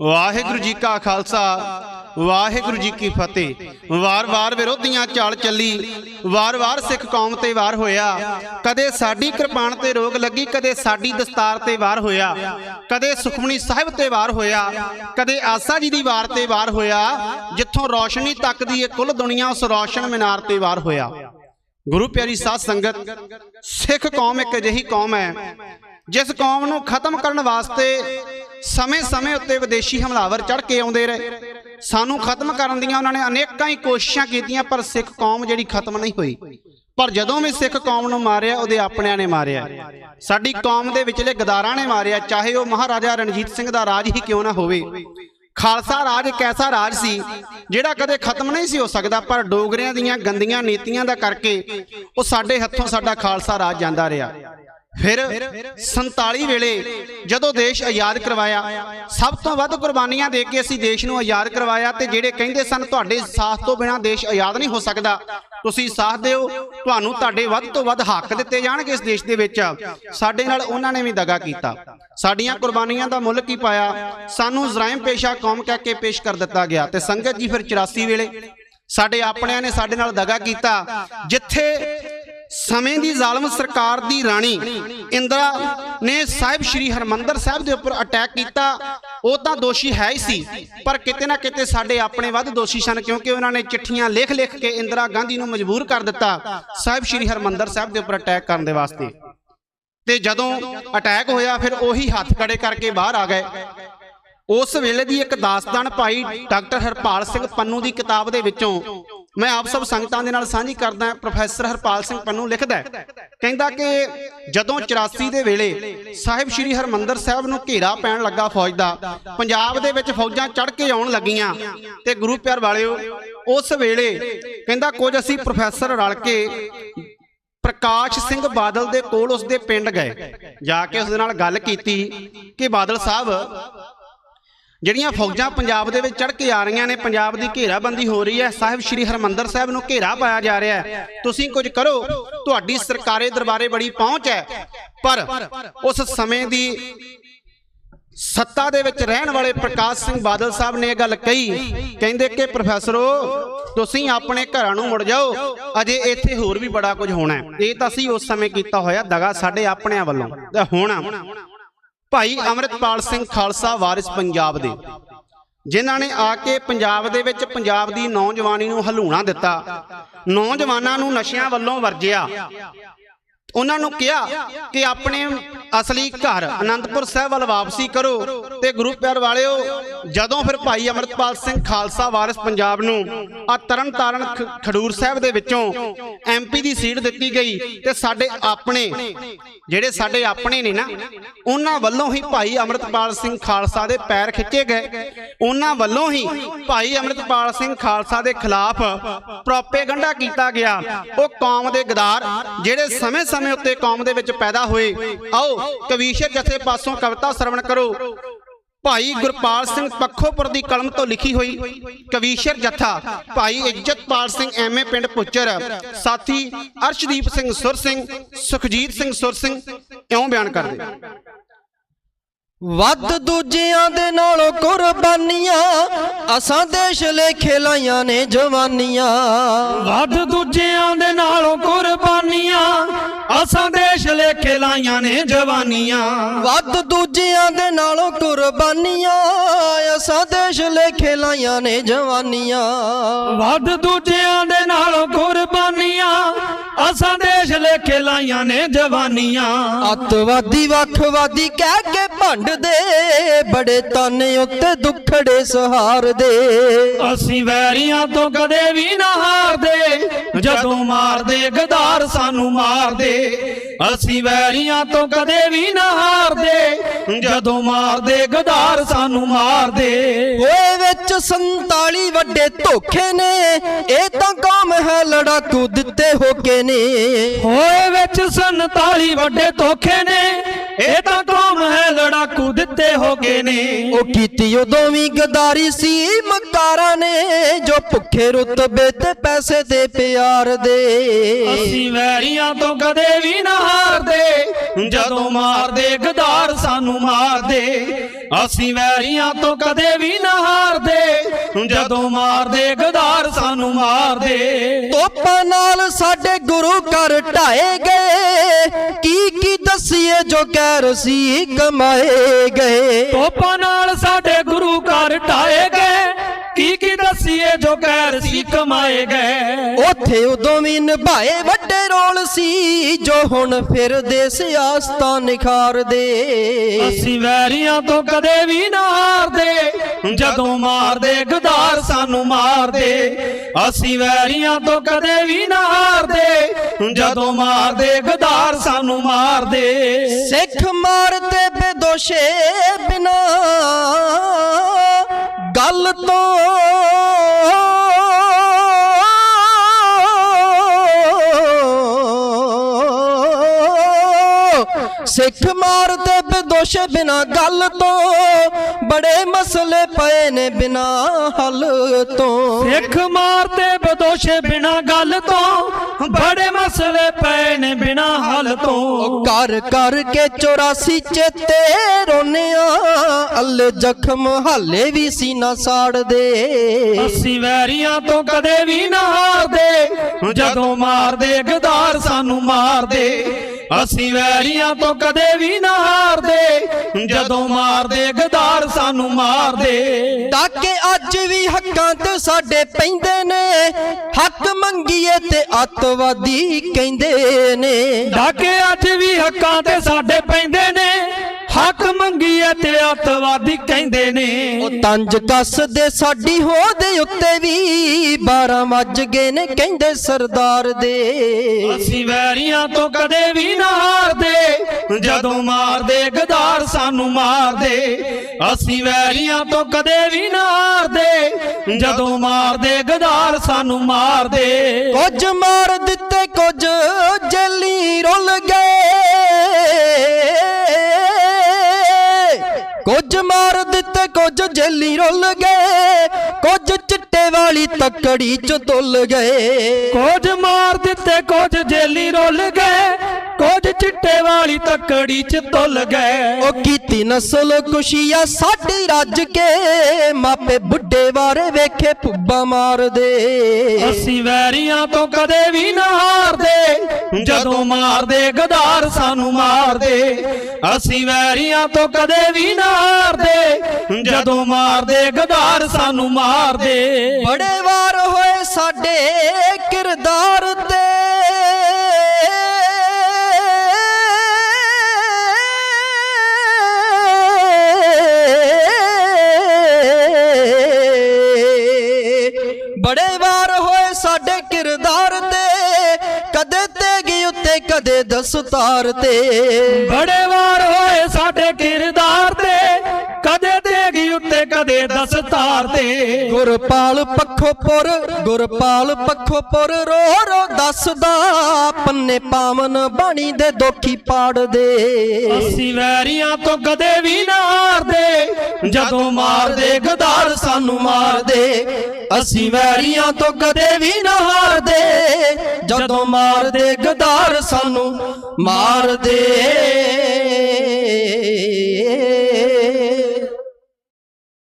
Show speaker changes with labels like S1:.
S1: ਵਾਹਿਗੁਰੂ ਜੀ ਕਾ ਖਾਲਸਾ, ਵਾਹਿਗੁਰੂ ਜੀ ਕੀ ਫਤਿਹ। ਵਾਰ-ਵਾਰ ਵਿਰੋਧੀਆਂ ਚਾਲ ਚੱਲੀ, ਵਾਰ-ਵਾਰ ਸਿੱਖ ਕੌਮ ਤੇ ਵਾਰ ਹੋਇਆ। ਕਦੇ ਸਾਡੀ ਕਿਰਪਾਨ ਤੇ ਰੋਗ ਲੱਗੀ, ਕਦੇ ਸਾਡੀ ਦਸਤਾਰ ਤੇ ਵਾਰ ਹੋਇਆ। ਕਦੇ ਸੁਖਮਨੀ ਸਾਹਿਬ ਤੇ ਵਾਰ ਹੋਇਆ। ਕਦੇ ਆਸਾ ਜੀ ਦੀ ਵਾਰ ਤੇ ਵਾਰ ਹੋਇਆ। ਜਿੱਥੋਂ ਰੌਸ਼ਨੀ ਤੱਕ ਦੀ ਇਹ ਕੁੱਲ ਦੁਨੀਆ, ਉਸ ਰੌਸ਼ਨ ਮੀਨਾਰ ਤੇ ਵਾਰ ਹੋਇਆ। ਗੁਰੂ ਪਿਆਰੀ ਸਾਧ ਸੰਗਤ, ਸਿੱਖ ਕੌਮ ਇੱਕ ਅਜਿਹੀ ਕੌਮ ਹੈ, ਜਿਸ ਕੌਮ ਨੂੰ ਖਤਮ ਕਰਨ ਵਾਸਤੇ ਸਮੇਂ-ਸਮੇਂ ਉੱਤੇ ਵਿਦੇਸ਼ੀ ਹਮਲਾਵਰ ਚੜ ਕੇ ਆਉਂਦੇ ਰਹੇ। ਸਾਨੂੰ ਖਤਮ ਕਰਨ ਦੀਆਂ ਉਹਨਾਂ ਨੇ ਅਨੇਕਾਂ ਹੀ ਕੋਸ਼ਿਸ਼ਾਂ ਕੀਤੀਆਂ, ਪਰ ਸਿੱਖ ਕੌਮ ਜਿਹੜੀ ਖਤਮ ਨਹੀਂ ਹੋਈ। ਪਰ ਜਦੋਂ ਵੀ ਸਿੱਖ ਕੌਮ ਨੂੰ ਮਾਰਿਆ, ਉਹਦੇ ਆਪਣਿਆਂ ਨੇ ਮਾਰਿਆ। ਸਾਡੀ ਕੌਮ ਦੇ ਵਿਚਲੇ ਗਦਾਰਾਂ ਨੇ ਮਾਰਿਆ, ਚਾਹੇ ਉਹ ਮਹਾਰਾਜਾ ਰਣਜੀਤ ਸਿੰਘ ਦਾ ਰਾਜ ਹੀ ਕਿਉਂ ਨਾ ਹੋਵੇ। ਖਾਲਸਾ ਰਾਜ ਇੱਕ ਐਸਾ ਰਾਜ ਸੀ, ਜਿਹੜਾ ਕਦੇ ਖਤਮ ਨਹੀਂ ਸੀ ਹੋ ਸਕਦਾ, ਪਰ ਡੋਗਰਿਆਂ ਦੀਆਂ ਗੰਦੀਆਂ ਨੀਤੀਆਂ ਦਾ ਕਰਕੇ ਉਹ ਸਾਡੇ ਹੱਥੋਂ ਸਾਡਾ ਖਾਲਸਾ ਰਾਜ ਜਾਂਦਾ ਰਿਹਾ। ਫਿਰ 47 ਵੇਲੇ ਜਦੋਂ ਦੇਸ਼ ਆਜ਼ਾਦ ਕਰਵਾਇਆ, ਸਭ ਤੋਂ ਵੱਧ ਕੁਰਬਾਨੀਆਂ ਦੇ ਕੇ ਅਸੀਂ ਦੇਸ਼ ਨੂੰ ਆਜ਼ਾਦ ਕਰਵਾਇਆ ਤੇ ਜਿਹੜੇ ਕਹਿੰਦੇ ਸਨ, ਤੁਹਾਡੇ ਸਾਥ ਤੋਂ ਬਿਨਾ ਦੇਸ਼ ਆਜ਼ਾਦ ਨਹੀਂ ਹੋ ਸਕਦਾ। ਤੁਸੀਂ ਸਾਥ ਦਿਓ, ਤੁਹਾਨੂੰ ਤੁਹਾਡੇ ਵੱਧ ਤੋਂ ਵੱਧ ਹੱਕ ਦਿੱਤੇ ਜਾਣਗੇ ਇਸ ਦੇਸ਼ ਦੇ ਵਿੱਚ। ਸਾਡੇ ਨਾਲ ਉਹਨਾਂ ਨੇ ਵੀ ਦਗਾ ਕੀਤਾ। ਸਾਡੀਆਂ ਕੁਰਬਾਨੀਆਂ ਦਾ ਮੁੱਲ ਕੀ ਪਾਇਆ? ਸਾਨੂੰ ਜ਼ਰਾਇਮ ਪੇਸ਼ਾ ਕੌਮ ਕਹਿ ਕੇ ਪੇਸ਼ ਕਰ ਦਿੱਤਾ ਗਿਆ ਤੇ ਸੰਗਤ ਜੀ ਫਿਰ 84 ਵੇਲੇ ਸਾਡੇ ਆਪਣਿਆਂ ਨੇ ਸਾਡੇ ਨਾਲ ਦਗਾ ਕੀਤਾ। ਜਿੱਥੇ ਸਮੇਂ ਦੀ ਜ਼ਾਲਮ ਸਰਕਾਰ ਦੀ ਰਾਣੀ ਇੰਦਰਾ ਨੇ ਸਾਹਿਬ ਸ੍ਰੀ ਹਰਮੰਦਰ ਸਾਹਿਬ ਦੇ ਉੱਪਰ ਅਟੈਕ ਕੀਤਾ। ਉਹ ਤਾਂ ਦੋਸ਼ੀ ਹੈ ਹੀ ਸੀ, ਪਰ ਕਿਤੇ ਨਾ ਕਿਤੇ ਸਾਡੇ ਆਪਣੇ ਵੱਧ ਦੋਸ਼ੀ ਸਨ ਕਿਉਂਕਿ ਉਹਨਾਂ ਨੇ ਚਿੱਠੀਆਂ ਲਿਖ-ਲਿਖ ਕੇ ਇੰਦਰਾ ਗਾਂਧੀ ਨੂੰ ਮਜਬੂਰ ਕਰ ਦਿੱਤਾ ਸਾਹਿਬ ਸ੍ਰੀ ਹਰਮੰਦਰ ਸਾਹਿਬ ਦੇ ਉੱਪਰ ਅਟੈਕ ਕਰਨ ਦੇ ਵਾਸਤੇ। ਤੇ ਜਦੋਂ ਅਟੈਕ ਹੋਇਆ, ਫਿਰ ਉਹੀ ਹੱਥ ਖੜੇ ਕਰਕੇ ਬਾਹਰ ਆ ਗਏ। ਉਸ ਵੇਲੇ ਦੀ ਇੱਕ ਦਾਸਤਾਨ ਭਾਈ ਡਾਕਟਰ ਹਰਪਾਲ ਸਿੰਘ ਪੰਨੂ ਦੀ ਕਿਤਾਬ ਦੇ ਵਿੱਚੋਂ ਮੈਂ ਆਪ ਸਭ ਸੰਗਤਾਂ ਦੇ ਨਾਲ ਸਾਂਝੀ ਕਰਦਾ ਪ੍ਰੋਫੈਸਰ ਹਰਪਾਲ ਸਿੰਘ ਪੰਨੂ ਲਿਖਦਾ ਕਹਿੰਦਾ ਕਿ ਜਦੋਂ 84 ਦੇ ਵੇਲੇ ਸਾਹਿਬ ਸ੍ਰੀ ਹਰਮੰਦਰ ਸਾਹਿਬ ਨੂੰ ਘੇਰਾ ਪੈਣ ਲੱਗਾ ਫੌਜ ਦਾ, ਪੰਜਾਬ ਦੇ ਵਿੱਚ ਫੌਜਾਂ ਚੜ ਕੇ ਆਉਣ ਲੱਗੀਆਂ ਤੇ ਗੁਰੂ ਪਿਆਰ ਵਾਲਿਓ, ਉਸ ਵੇਲੇ ਕਹਿੰਦਾ ਕੁਝ ਅਸੀਂ ਪ੍ਰੋਫੈਸਰ ਰਲ ਕੇ ਪ੍ਰਕਾਸ਼ ਸਿੰਘ ਬਾਦਲ ਦੇ ਕੋਲ ਉਸਦੇ ਪਿੰਡ ਗਏ। ਜਾ ਕੇ ਉਸ ਦੇ ਨਾਲ ਗੱਲ ਕੀਤੀ ਕਿ ਬਾਦਲ ਸਾਹਿਬ ਜਿਹੜੀਆਂ ਫੌਜਾਂ ਪੰਜਾਬ ਦੇ ਵਿੱਚ ਚੜ ਕੇ ਆ ਰਹੀਆਂ ਨੇ ਪੰਜਾਬ ਦੀ ਘੇਰਾਬੰਦੀ ਹੋ ਰਹੀ ਹੈ। ਸਾਹਿਬ ਸ੍ਰੀ ਹਰਮੰਦਰ ਸਾਹਿਬ ਨੂੰ ਘੇਰਾ ਪਾਇਆ ਜਾ ਰਿਹਾ ਹੈ। ਤੁਸੀਂ ਕੁਝ ਕਰੋ ਤੁਹਾਡੀ ਸਰਕਾਰੇ ਦਰਬਾਰੇ ਬੜੀ ਪਹੁੰਚ ਹੈ। ਪਰ ਉਸ ਸਮੇਂ ਦੀ ਸੱਤਾ ਦੇ ਵਿੱਚ ਰਹਿਣ ਵਾਲੇ ਪ੍ਰਕਾਸ਼ ਸਿੰਘ ਬਾਦਲ ਸਾਹਿਬ ਨੇ ਇਹ ਗੱਲ ਕਹੀ। ਕਹਿੰਦੇ ਕਿ ਪ੍ਰੋਫੈਸਰੋ ਤੁਸੀਂ ਆਪਣੇ ਘਰਾਂ ਨੂੰ ਮੁੜ ਜਾਓ। ਅਜੇ ਇੱਥੇ ਹੋਰ ਵੀ ਬੜਾ ਕੁਝ ਹੋਣਾ ਹੈ। ਇਹ ਤਾਂ ਅਸੀਂ ਉਸ ਸਮੇਂ ਕੀਤਾ ਹੋਇਆ ਦਗਾ ਸਾਡੇ ਆਪਣਿਆਂ ਵੱਲੋਂ। ਤੇ ਹੁਣ। ਭਾਈ ਅਮਰਿਤਪਾਲ ਸਿੰਘ ਖਾਲਸਾ ਵਾਰਿਸ ਪੰਜਾਬ ਦੇ। ਜਿਨ੍ਹਾਂ ਨੇ ਆ ਕੇ ਪੰਜਾਬ ਦੇ ਵਿੱਚ ਪੰਜਾਬ ਦੀ ਨੌਜਵਾਨੀ ਨੂੰ ਹਲੂਣਾ ਦਿੱਤਾ। ਨੌਜਵਾਨਾਂ ਨੂੰ ਨਸ਼ਿਆਂ ਵੱਲੋਂ ਵਰਜਿਆ। ਉਹਨਾਂ ਨੂੰ ਕਿਹਾ ਕਿ ਆਪਣੇ ਅਸਲੀ ਘਰ ਆਨੰਦਪੁਰ ਸਾਹਿਬ ਵੱਲ ਵਾਪਸੀ ਕਰੋ ਤੇ ਗੁਰੂ ਪਿਆਰ ਵਾਲਿਓ, ਜਦੋਂ ਫਿਰ ਭਾਈ ਅਮਰਤਪਾਲ ਸਿੰਘ ਖਾਲਸਾ ਵਾਰਿਸ ਪੰਜਾਬ ਨੂੰ ਆ ਤਰਨ ਤਾਰਨ ਖਡੂਰ ਸਾਹਿਬ ਦੇ ਵਿੱਚੋਂ ਐਮਪੀ ਦੀ ਸੀਟ ਦਿੱਤੀ ਗਈ ਤੇ ਸਾਡੇ ਆਪਣੇ, ਜਿਹੜੇ ਸਾਡੇ ਆਪਣੇ ਨੇ ਨਾ, ਉਹਨਾਂ ਵੱਲੋਂ ਹੀ ਭਾਈ ਅਮਰਤਪਾਲ ਸਿੰਘ ਖਾਲਸਾ ਦੇ ਪੈਰ ਖਿੱਚੇ ਗਏ। ਉਹਨਾਂ ਵੱਲੋਂ ਹੀ ਭਾਈ ਅਮਰਤਪਾਲ ਸਿੰਘ ਖਾਲਸਾ ਦੇ ਖਿਲਾਫ ਪ੍ਰੋਪੇਗੰਡਾ ਕੀਤਾ ਗਿਆ। ਉਹ ਕੌਮ ਦੇ ਗਦਾਰ, ਜਿਹੜੇ ਸਮੇਂ-ਸਮੇਂ ਉੱਤੇ ਕੌਮ ਦੇ ਵਿੱਚ ਪੈਦਾ ਹੋਏ। ਆਓ ਕਵੀਸ਼ਰ ਜਥੇ ਪਾਸੋਂ ਕਵਿਤਾ ਸਰਵਣ ਕਰੋ। ਭਾਈ ਗੁਰਪਾਲ ਸਿੰਘ ਪੱਖੋਪੁਰ ਦੀ ਕਲਮ ਤੋਂ ਲਿਖੀ ਹੋਈ ਕਵੀਸ਼ਰ ਜਥਾ ਭਾਈ ਇੱਜ਼ਤਪਾਲ ਸਿੰਘ ਐਮਏ ਪਿੰਡ ਪੁੱਚਰ ਸਾਥੀ ਅਰਸ਼ਦੀਪ ਸਿੰਘ ਸੁਰ ਸਿੰਘ ਸੁਖਜੀਤ ਸਿੰਘ ਸੁਰ ਸਿੰਘ ਇਉਂ ਬਿਆਨ ਕਰਦੇ
S2: ਵੱਧ ਦੂਜਿਆਂ ਦੇ ਨਾਲੋਂ ਕੁਰਬਾਨੀਆਂ ਅਸਾਂ ਦੇਸ਼ ਲੇਖੇ ਲਾਈਆਂ ਨੇ ਜਵਾਨੀਆਂ।
S3: ਵੱਧ ਦੂਜਿਆਂ ਦੇ ਨਾਲੋਂ ਕੁਰਬਾਨੀਆਂ ਅਸਾਂ ਦੇਸ਼ ਲੇਖੇ ਲਾਈਆਂ ਨੇ ਜਵਾਨੀਆਂ।
S2: ਵੱਧ ਦੂਜਿਆਂ ਦੇ ਨਾਲੋਂ ਕੁਰਬਾਨੀਆਂ ਅਸਾਂ ਦੇਸ਼ ਲੇਖੇ ਲਾਈਆਂ ਨੇ ਜਵਾਨੀਆਂ।
S3: ਵੱਧ ਦੂਜਿਆਂ ਦੇ ਨਾਲੋਂ ਕੁਰਬਾਨੀਆਂ ਅਸਾਂ ਲੇਖੇ ਲਾਈਆਂ ਨੇ ਜਵਾਨੀਆਂ।
S2: ਅੱਤਵਾਦੀ ਵੱਖਵਾਦੀ ਕਹਿ ਕੇ ਭੰਡਦੇ ਬੜੇ ਤਾਨੇ ਉੱਤੇ ਦੁੱਖੜੇ ਸਹਾਰਦੇ।
S3: ਅਸੀਂ ਵੈਰੀਆਂ ਤੋਂ ਕਦੇ ਵੀ ਨਾ ਹਾਰਦੇ ਜਦੋਂ ਮਾਰਦੇ ਗਦਾਰ ਸਾਨੂੰ ਮਾਰਦੇ। ਅਸੀਂ ਵੈਰੀਆਂ ਤੋਂ ਕਦੇ ਵੀ ਨਾ ਹਾਰਦੇ ਜਦੋਂ ਮਾਰਦੇ ਗਦਾਰ ਸਾਨੂੰ ਮਾਰਦੇ।
S2: ਓਏ ਵਿੱਚ 47 ਵੱਡੇ ਧੋਖੇ ਨੇ ਇਹ ਤਾਂ ਲੜਾਕੂ ਦਿੱਤੇ ਹੋਕੇ ਨੇ।
S3: ਹੋਏ ਵਿੱਚ 47 ਵੱਡੇ ਧੋਖੇ ਨੇ। ਇਹ ਤਾਂ ਕੌਮ ਹੈ ਲੜਾਕੂ ਦਿੱਤੇ ਹੋ ਗਏ ਨੇ।
S2: ਉਹ ਕੀਤੀ ਉਦੋਂ ਵੀ ਗਦਾਰੀ ਸੀ ਮਕਾਰਾਂ ਨੇ ਜੋ ਭੁੱਖੇ ਰੁਤਬੇ ਤੇ ਪੈਸੇ ਦੇ ਪਿਆਰ ਦੇ।
S3: ਅਸੀਂ ਵੈਰੀਆਂ ਤੋਂ ਕਦੇ ਵੀ ਨਾ ਹਾਰਦੇ ਜਦੋਂ ਮਾਰਦੇ ਗਦਾਰ ਸਾਨੂੰ ਮਾਰਦੇ। ਅਸੀਂ ਵੈਰੀਆਂ ਤੋਂ ਕਦੇ ਵੀ ਨਾ ਹਾਰਦੇ ਜਦੋਂ ਮਾਰਦੇ ਗਦਾਰ ਸਾਨੂੰ ਮਾਰਦੇ।
S2: ਤੋਪਾਂ ਨਾਲ ਸਾਡੇ ਗੁਰੂ ਘਰ ਢਾਏ ਗਏ ਕੀ ਕੀ ਜੋ ਗੈਰ ਸੀ ਕਮਾਏ ਗਏ।
S3: ਤੋਪਾਂ ਨਾਲ ਸਾਡੇ ਗੁਰੂ ਘਰ ਢਾਏ। ਜੋ ਕਹਿਰ ਸੀ ਕਮਾਏ ਗਏ।
S2: ਉਥੇ ਉਦੋਂ ਵੀ ਨਿਭਾਏ ਵੱਡੇ ਰੋਲ ਸੀ ਜੋ ਹੁਣ ਫਿਰਦੇ ਸਿਆਸਤਾਂ ਨਿਖਾਰਦੇ।
S3: ਅਸੀਂ ਵੈਰੀਆਂ ਤੋਂ ਕਦੇ ਵੀ ਨਾ ਹਾਰਦੇ ਜਦੋਂ ਮਾਰਦੇ ਗਦਾਰ ਸਾਨੂੰ ਮਾਰਦੇ। ਅਸੀਂ ਵੈਰੀਆਂ ਤੋਂ ਕਦੇ ਵੀ ਨਾ ਹਾਰਦੇ ਜਦੋਂ ਮਾਰਦੇ ਗਦਾਰ ਸਾਨੂੰ ਮਾਰਦੇ।
S2: ਸਿੱਖ ਮਾਰਦੇ ਬੇਦੋਸ਼ੇ ਬਿਨਾ ਗੱਲ ਤੋਂ ਸਿੱਖ ਮਾਰਦੇ ਬੇਦੋਸ਼ੇ ਬਿਨਾ ਗੱਲ ਤੋਂ। ਬੜੇ ਮਸਲੇ ਪਏ ਨੇ ਬਿਨਾ ਹੱਲ ਤੋਂ।
S3: ਸਿੱਖ ਮਾਰਦੇ ਬਦੋਸ਼ੇ ਬਿਨਾ ਗੱਲ ਤੋਂ। ਬੜੇ ਮਸਲੇ ਪਏ ਨੇ ਬਿਨਾ ਹੱਲ ਤੋਂ।
S2: ਕਰ ਕਰ ਕੇ 84 ਚੇਤੇ ਰੋਨਿਆ। ਅੱਲ ਜ਼ਖਮ ਹਾਲੇ ਵੀ ਸੀਨਾ ਸਾੜਦੇ।
S3: ਅਸੀਂ ਵੈਰੀਆਂ ਤੋਂ ਕਦੇ ਵੀ ਨਾ ਜਦੋਂ ਮਾਰਦੇ ਗਦਾਰ ਸਾਨੂੰ ਮਾਰਦੇ ਅਸੀਂ ਵੈਰੀਆਂ ਤੋਂ ਕਦੇ ਵੀ ਨਾ ਹਾਰਦੇ। ਜਦੋਂ ਮਾਰਦੇ ਗਦਾਰ ਸਾਨੂੰ ਮਾਰਦੇ।
S2: ਡਾਕੇ ਅੱਜ ਵੀ ਹੱਕਾਂ ਤੇ ਸਾਡੇ ਪੈਂਦੇ ਨੇ ਹੱਕ ਮੰਗੀਏ ਤੇ ਅੱਤਵਾਦੀ ਕਹਿੰਦੇ ਨੇ।
S3: ਡਾਕੇ ਅੱਜ ਵੀ ਹੱਕਾਂ ਤੇ ਸਾਡੇ ਪੈਂਦੇ ਨੇ ਹੱਕ ਮੰਗੀਏ ਤੇ ਅੱਤਵਾਦੀ ਕਹਿੰਦੇ ਨੇ।
S2: ਉਹ ਤੰਜ ਕੱਸਦੇ ਸਾਡੀ ਹੋਦੇ ਉੱਤੇ ਵੀ 12 ਵੱਜ ਗਏ ਨੇ ਕਹਿੰਦੇ ਸਰਦਾਰ ਦੇ।
S3: ਅਸੀਂ ਵੈਰੀਆਂ ਤੋਂ ਕਦੇ ਵੀ ਨਾ ਹਾਰਦੇ ਜਦੋਂ ਮਾਰਦੇ ਗਦਾਰ ਸਾਨੂੰ ਮਾਰਦੇ। ਅਸੀਂ ਵੈਰੀਆਂ ਤੋਂ ਕਦੇ ਵੀ ਨਾ ਹਾਰਦੇ ਜਦੋਂ ਮਾਰਦੇ ਗਦਾਰ ਸਾਨੂੰ ਮਾਰਦੇ।
S2: ਕੁਝ ਮਾਰ ਦਿੱਤੇ ਕੁਝ ਜੇਲੀ ਰੁੱਲ ਗਏ ਕੁਝ ਚਿੱਟੇ ਵਾਲੀ ਤੱਕੜੀ ਚ ਤੁੱਲ ਗਏ।
S3: ਕੁਝ ਮਾਰ ਦਿੱਤੇ ਕੁਝ ਜੇਲੀ ਰੁੱਲ ਗਏ ਕੁਝ ਚਿੱਟੇ ਵਾਲੀ ਤੱਕੜੀ ਚ ਤੁੱਲ ਗਏ।
S2: ਉਹ ਕੀਤੀ ਨਸਲ ਕੁਸ਼ੀਆ ਸਾਡੀ ਰੱਜ ਕੇ ਮਾਪੇ ਬੁੱਢੇ ਵਾਰੇ ਵੇਖੇ ਪੁੱਬਾ ਮਾਰਦੇ।
S3: ਅਸੀਂ ਵੈਰੀਆਂ ਤੋਂ ਕਦੇ ਵੀ ਨਾ ਹਾਰਦੇ ਜਦੋਂ ਮਾਰਦੇ ਗਦਾਰ ਸਾਨੂੰ ਮਾਰਦੇ। ਅਸੀਂ ਵੈਰੀਆਂ ਤੋਂ ਕਦੇ ਵੀ ਨਾ ਹਾਰਦੇ ਜਦੋਂ ਮਾਰਦੇ ਗਦਾਰ ਸਾਨੂੰ ਮਾਰਦੇ।
S2: ਬੜੇ ਵਾਰ ਹੋਏ ਸਾਡੇ ਕਿਰਦਾਰ ਤੇ। ਦਸਤਾਰ ਤੇ।
S3: ਬੜੇ ਵਾਰ ਹੋਏ ਸਾਡੇ ਕਿਰਦਾਰ ਤੇ। ਕਦੇ ਦੇਗੀ ਉੱਤੇ ਕਦੇ ਦਸਤਾਰ ਤੇ।
S2: ਗੁਰਪਾਲ ਪੱਖੋਪੁਰ ਗੁਰਪਾਲ ਪੱਖੋਪੁਰ ਰੋ ਰੋ ਦੱਸਦਾ ਪੰਨੇ ਪਾਵਨ ਬਾਣੀ ਦੇ ਦੋਖੀ ਪਾੜਦੇ
S3: ਅਸੀਂ ਵੈਰੀਆਂ ਤੋਂ ਕਦੇ ਵੀ ਨਾ ਹਾਰਦੇ। ਜਦੋਂ ਮਾਰਦੇ, ਗਦਾਰ ਸਾਨੂੰ ਮਾਰਦੇ,
S2: ਅਸੀਂ ਵੈਰੀਆਂ ਤੋਂ ਕਦੇ ਵੀ ਨਾ ਹਾਰਦੇ। ਜਦੋਂ ਮਾਰਦੇ, ਗਦਾਰ ਸਾਨੂੰ ਮਾਰਦੇ।